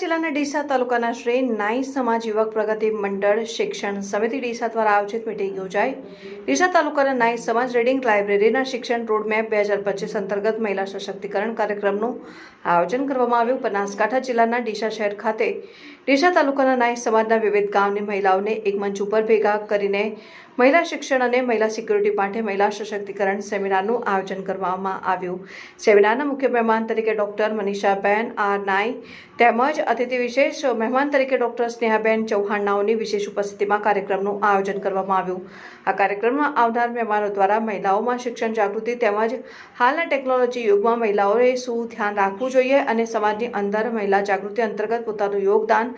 જિલ્લાના ડીસા તાલુકાના શ્રી નાઈ સમાજ યુવક પ્રગતિ મંડળ શિક્ષણ સમિતિ ડીસા દ્વારા આયોજિત મિટિંગ યોજાઈ. ડીસા તાલુકાના નાઈ સમાજ રીડિંગ લાઇબ્રેરીના શિક્ષણ રોડમેપ બે હજાર પચીસ અંતર્ગત મહિલા સશક્તિકરણ કાર્યક્રમનું આયોજન કરવામાં આવ્યું. બનાસકાંઠા જિલ્લાના ડીસા શહેર ખાતે ડીસા તાલુકાના નાઈ સમાજના વિવિધ ગામની મહિલાઓને એક મંચ ઉપર ભેગા કરીને મહિલા શિક્ષણ અને મહિલા સિક્યુરિટી માટે મહિલા સશક્તિકરણ સેમિનારનું આયોજન કરવામાં આવ્યું. સેમિનારના મુખ્ય મહેમાન તરીકે ડોક્ટર મનીષાબેન, આર નાઈ તેમજ અતિથિ વિશેષ મહેમાન તરીકે ડોક્ટર સ્નેહાબેન ચૌહાણ નાઓની વિશેષ ઉપસ્થિતિમાં કાર્યક્રમનું આયોજન કરવામાં આવ્યું. આ કાર્યક્રમમાં આવનાર મહેમાનો દ્વારા મહિલાઓમાં શિક્ષણ જાગૃતિ તેમજ હાલના ટેકનોલોજી યુગમાં મહિલાઓએ શું ધ્યાન રાખવું જોઈએ અને સમાજની અંદર મહિલા જાગૃતિ અંતર્ગત પોતાનું યોગદાન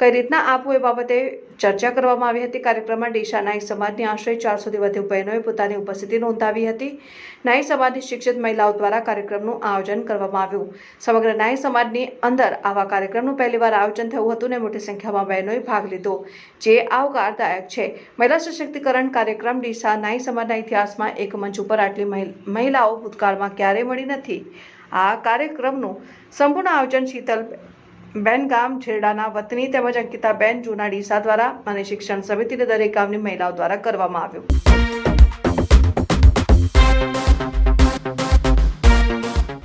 કઈ રીતના આપવું એ બાબતે ચર્ચા કરવામાં આવી હતી. કાર્યક્રમમાં ડીશા નાઈ સમાજની આશરે ચારસોથી વધુ બહેનોએ પોતાની ઉપસ્થિતિ નોંધાવી હતી. નાઈ સમાજની શિક્ષિત મહિલાઓ દ્વારા કાર્યક્રમનું આયોજન કરવામાં આવ્યું. સમગ્ર નાઈ સમાજની અંદર આવા કાર્યક્રમનું પહેલીવાર આયોજન થયું હતું અને મોટી સંખ્યામાં બહેનોએ ભાગ લીધો. જે આવકારદાયક છે. મહિલા સશક્તિકરણ કાર્યક્રમ ડીસા નાઈ સમાજના ઇતિહાસમાં એક મંચ ઉપર આટલી મહિ- મહિલાઓ ભૂતકાળમાં ક્યારેય મળી નથી. આ કાર્યક્રમનું સંપૂર્ણ આયોજન શીતલ બેન ગામ છેડાના વતની તેમજ અંકિતાબેન જુના ડીસા દ્વારા અને શિક્ષણ સમિતિને દરેક ગામની મહિલાઓ દ્વારા કરવામાં આવ્યું.